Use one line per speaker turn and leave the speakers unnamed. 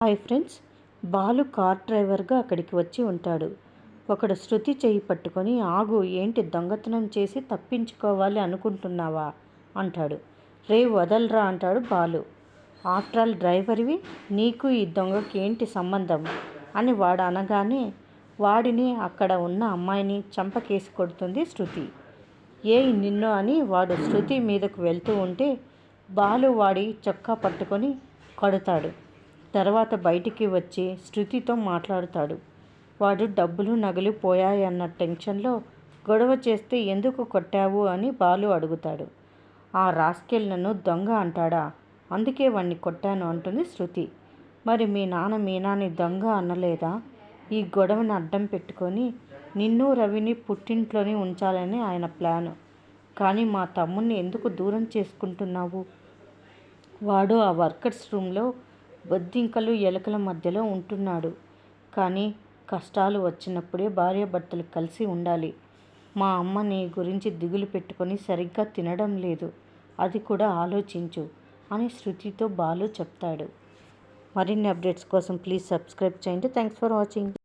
Hi friends Balu car డ్రైవర్గా అక్కడికి వచ్చి ఉంటాడు. ఒకడు శృతి చేయి పట్టుకొని ఆగు ఏంటి దొంగతనం చేసి తప్పించుకోవాలి అనుకుంటున్నావా? అంటాడు. రే వదలరా అంటాడు బాలు. ఆఫ్టర్ ఆల్ డ్రైవర్వి నీకు ఈ దొంగకి ఏంటి సంబంధం? అని వాడు అనగానే వాడిని అక్కడ ఉన్న అమ్మాయిని చంపకేసి కొడుతుంది శృతి. ఏ నిన్ను అని వాడు శృతి మీదకు వెళ్తూ ఉంటే బాలు వాడి చొక్కా పట్టుకొని కొడతాడు. తర్వాత బయటికి వచ్చి శృతితో మాట్లాడుతాడు. వాడు డబ్బులు నగలు పోయాయన్న టెన్షన్లో గొడవ చేస్తే ఎందుకు కొట్టావు అని బాలు అడుగుతాడు. ఆ రాస్కెళ్ళను దొంగ అంటాడా? అందుకే వాణ్ణి కొట్టాను అంటుంది శృతి. మరి మీ నాన్న మీనాని దొంగ అనలేదా? ఈ గొడవని అడ్డం పెట్టుకొని నిన్ను రవిని పుట్టింట్లోనే ఉంచాలని ఆయన ప్లాను. కానీ మా తమ్ముణ్ణి ఎందుకు దూరం చేసుకుంటున్నావు? వాడు ఆ వర్కర్స్ రూమ్లో బొద్దింకలు ఎలుకల మధ్యలో ఉంటున్నాడు. కానీ కష్టాలు వచ్చినప్పుడే భార్యాభర్తలు కలిసి ఉండాలి. మా అమ్మ నీ గురించి దిగులు పెట్టుకొని సరిగ్గా తినడం లేదు. అది కూడా ఆలోచించు అని శృతితో బాలు చెప్తాడు. మరిన్ని అప్డేట్స్ కోసం ప్లీజ్ సబ్స్క్రైబ్ చేయండి. Thanks for watching.